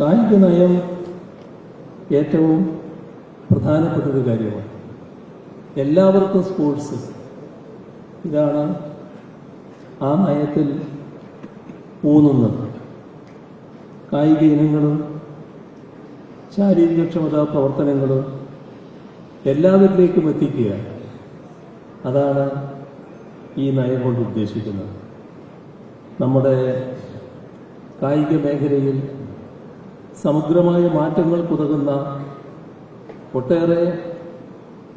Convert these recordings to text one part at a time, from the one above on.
കായിക നയം ഏറ്റവും പ്രധാനപ്പെട്ടൊരു കാര്യമാണ്. എല്ലാവർക്കും സ്പോർട്സ് ഇതാണ് ആ നയത്തിൽ ഊന്നുന്നത്. കായിക ഇനങ്ങളും ശാരീരികക്ഷമതാ പ്രവർത്തനങ്ങളും എല്ലാവരിലേക്കും എത്തിക്കുക അതാണ് ഈ നയം കൊണ്ട് ഉദ്ദേശിക്കുന്നത്. നമ്മുടെ കായിക മേഖലയിൽ സമഗ്രമായ മാറ്റങ്ങൾ മാറ്റങ്ങൾക്കുതകുന്ന ഒട്ടേറെ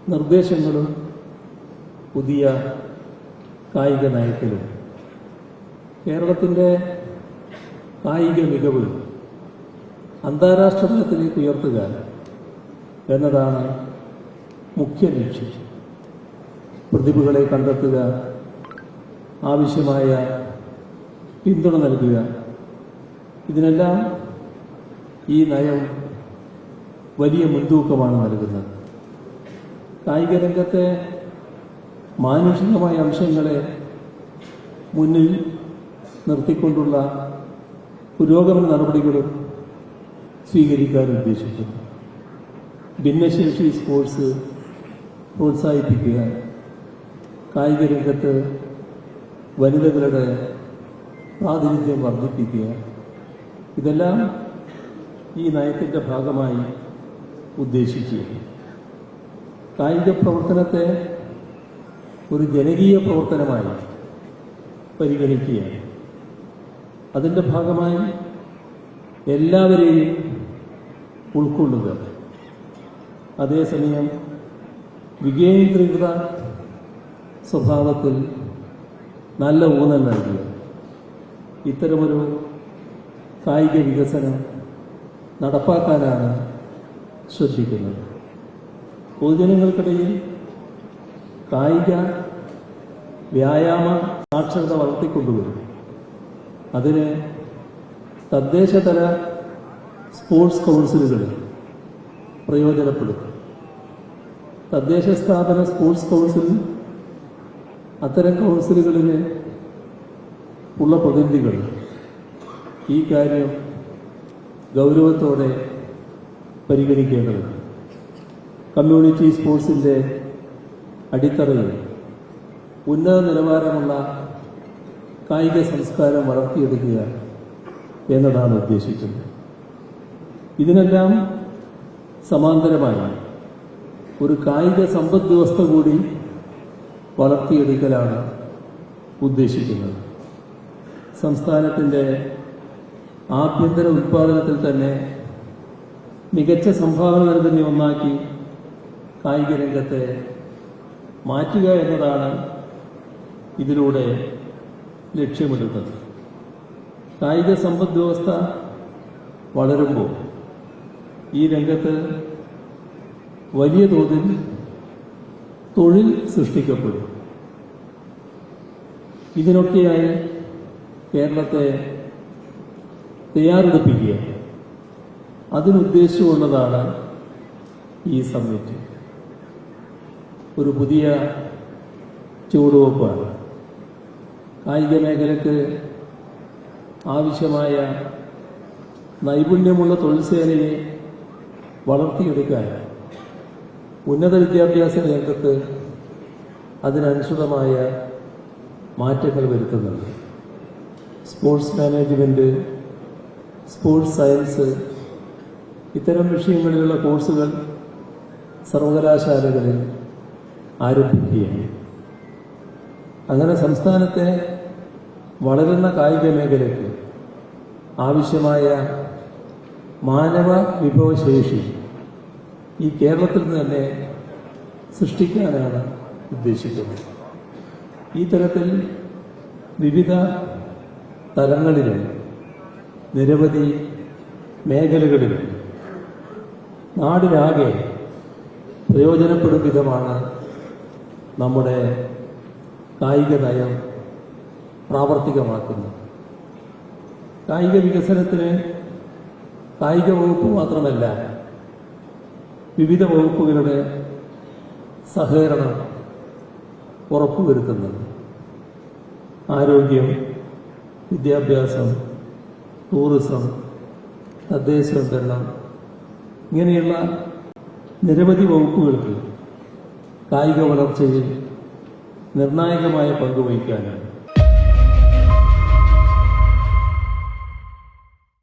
നിർദ്ദേശങ്ങളും പുതിയ കായിക നയത്തിലും. കേരളത്തിന്റെ കായിക മികവ് അന്താരാഷ്ട്ര തലത്തിലേക്ക് ഉയർത്തുക എന്നതാണ് മുഖ്യ ലക്ഷ്യം. പ്രതിഭകളെ കണ്ടെത്തുക ആവശ്യമായ പിന്തുണ നൽകുക. ഇതിനെല്ലാം ഈ നയം വലിയ മുൻതൂക്കമാണ് നൽകുന്നത്. കായിക രംഗത്തെ മാനുഷികമായ അംശങ്ങളെ മുന്നിൽ നിർത്തിക്കൊണ്ടുള്ള പുരോഗമന നടപടികളും സ്വീകരിക്കാൻ ഉദ്ദേശിക്കുന്നു. ഭിന്നശേഷി സ്പോർട്സ് പ്രോത്സാഹിപ്പിക്കുക കായിക രംഗത്ത് വനിതകളുടെ പ്രാതിനിധ്യം വർദ്ധിപ്പിക്കുക ഇതെല്ലാം ഈ നയത്തിന്റെ ഭാഗമായി ഉദ്ദേശിക്കുക കായിക പ്രവർത്തനത്തെ ഒരു ജനകീയ പ്രവർത്തനമായി പരിഗണിക്കുകയാണ്. അതിന്റെ ഭാഗമായി എല്ലാവരെയും ഉൾക്കൊള്ളുക. അതേസമയം വികേന്ദ്രീകൃത സ്വഭാവത്തിൽ നല്ല ഊന്നൽ നൽകുക. ഇത്തരമൊരു കായിക വികസനം നടപ്പാക്കാനാണ് ശ്രദ്ധിക്കുന്നത്. പൊതുജനങ്ങൾക്കിടയിൽ കായിക വ്യായാമ സാക്ഷരത വളർത്തിക്കൊണ്ടുവരും. അതിന് തദ്ദേശതല സ്പോർട്സ് കൗൺസിലുകൾ പ്രയോജനപ്പെടും തദ്ദേശ സ്ഥാപന സ്പോർട്സ് കൗൺസിൽ അത്തരം കൗൺസിലുകളിൽ ഉള്ള പ്രതിനിധികൾ ഈ കാര്യം ഗൗരവത്തോടെ പരിഗണിക്കേണ്ടത് കമ്മ്യൂണിറ്റി സ്പോർട്സിന്റെ അടിത്തറയിൽ ഉന്നത നിലവാരമുള്ള കായിക സംസ്കാരം വളർത്തിയെടുക്കുക എന്നതാണ് ഉദ്ദേശിക്കുന്നത്. ഇതിനെല്ലാം സമാന്തരമായി ഒരു കായിക സമ്പദ് വ്യവസ്ഥ കൂടി വളർത്തിയെടുക്കലാണ് ഉദ്ദേശിക്കുന്നത്. സംസ്ഥാനത്തിന്റെ ആഭ്യന്തര ഉത്പാദനത്തിൽ തന്നെ മികച്ച സംഭാവന നൽകുന്ന ഒന്നാക്കി കായിക രംഗത്തെ മാറ്റുക എന്നതാണ് ഇതിലൂടെ ലക്ഷ്യമിടുന്നത്. കായിക സമ്പദ് വ്യവസ്ഥ വളരുമ്പോൾ ഈ രംഗത്ത് വലിയ തോതിൽ തൊഴിൽ സൃഷ്ടിക്കപ്പെടും. ഇതിനൊക്കെയായി കേരളത്തെ തയ്യാറെടുപ്പിക്കുക. അതിനുദ്ദേശിച്ചുകൊണ്ടതാണ് ഈ സമ്മിറ്റ്. ഒരു പുതിയ ചുവടുവെപ്പാണ് കായിക മേഖലയ്ക്ക് ആവശ്യമായ നൈപുണ്യമുള്ള തൊഴിൽ സേനയെ വളർത്തിയെടുക്കാൻ ഉന്നത വിദ്യാഭ്യാസ രംഗത്ത് അതിനനുസൃതമായ മാറ്റങ്ങൾ വരുത്തുന്നുണ്ട്. സ്പോർട്സ് മാനേജ്മെന്റ് സ്പോർട്സ് സയൻസ് ഇത്തരം വിഷയങ്ങളിലുള്ള കോഴ്സുകൾ സർവകലാശാലകളിൽ ആരംഭിക്കുകയാണ്. അങ്ങനെ സംസ്ഥാനത്തെ വളരുന്ന കായിക മേഖലയ്ക്ക് ആവശ്യമായ മാനവ വിഭവശേഷി ഈ കേരളത്തിൽ തന്നെ സൃഷ്ടിക്കാനാണ് ഉദ്ദേശിക്കുന്നത്. ഈ തരത്തിൽ വിവിധ തലങ്ങളിലും നിരവധി മേഖലകളിൽ നാടിനാകെ പ്രയോജനപ്പെടും വിധമാണ് നമ്മുടെ കായിക നയം പ്രാവർത്തികമാക്കുന്നത്. കായിക വികസനത്തിന് കായിക വകുപ്പ് മാത്രമല്ല വിവിധ വകുപ്പുകളുടെ സഹകരണം ഉറപ്പുവരുത്തുന്നത്. ആരോഗ്യം വിദ്യാഭ്യാസം ടൂറിസം തദ്ദേശ സ്വയംഭരണം ഇങ്ങനെയുള്ള നിരവധി വകുപ്പുകൾക്ക് കായിക വളർച്ചയിൽ നിർണായകമായ പങ്ക് വഹിക്കാനാണ്.